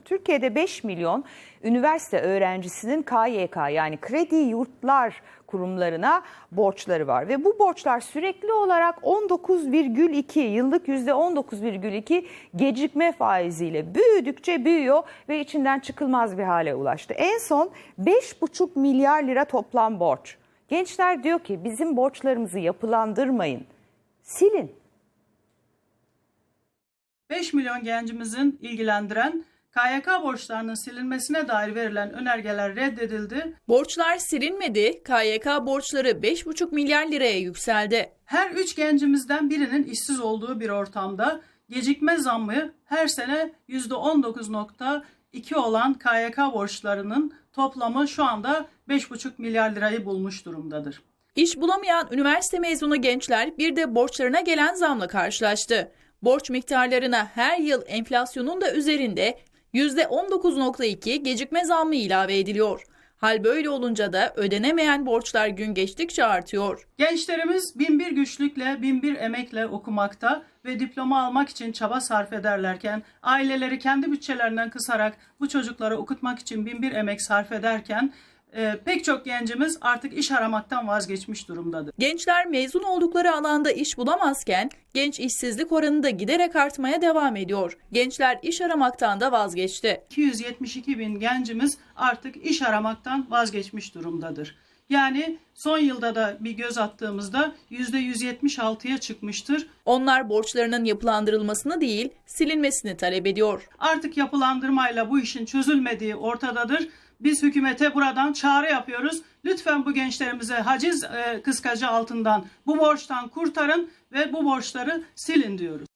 Türkiye'de 5 milyon üniversite öğrencisinin KYK yani kredi yurtlar kurumlarına borçları var ve bu borçlar sürekli olarak 19,2 yıllık %19,2 gecikme faiziyle büyüdükçe büyüyor ve içinden çıkılmaz bir hale ulaştı. En son 5,5 milyar lira toplam borç. Gençler diyor ki bizim borçlarımızı yapılandırmayın, silin. 5 milyon gencimizin ilgilendiren KYK borçlarının silinmesine dair verilen önergeler reddedildi. Borçlar silinmedi, KYK borçları 5,5 milyar liraya yükseldi. Her 3 gencimizden birinin işsiz olduğu bir ortamda gecikme zammı her sene %19.2 olan KYK borçlarının toplamı şu anda 5,5 milyar lirayı bulmuş durumdadır. İş bulamayan üniversite mezunu gençler bir de borçlarına gelen zamla karşılaştı. Borç miktarlarına her yıl enflasyonun da üzerinde %19.2 gecikme zammı ilave ediliyor. Hal böyle olunca da ödenemeyen borçlar gün geçtikçe artıyor. Gençlerimiz binbir güçlükle, binbir emekle okumakta ve diploma almak için çaba sarf ederlerken, aileleri kendi bütçelerinden kısarak bu çocukları okutmak için binbir emek sarf ederken, e, pek çok gencimiz artık iş aramaktan vazgeçmiş durumdadır. Gençler mezun oldukları alanda iş bulamazken genç işsizlik oranı da giderek artmaya devam ediyor. Gençler iş aramaktan da vazgeçti. 272 bin gencimiz artık iş aramaktan vazgeçmiş durumdadır. Yani son yılda da bir göz attığımızda %176'ya çıkmıştır. Onlar borçlarının yapılandırılmasını değil, silinmesini talep ediyor. Artık yapılandırmayla bu işin çözülmediği ortadadır. Biz hükümete buradan çağrı yapıyoruz. Lütfen bu gençlerimize haciz e, kıskacı altından bu borçtan kurtarın ve bu borçları silin diyoruz.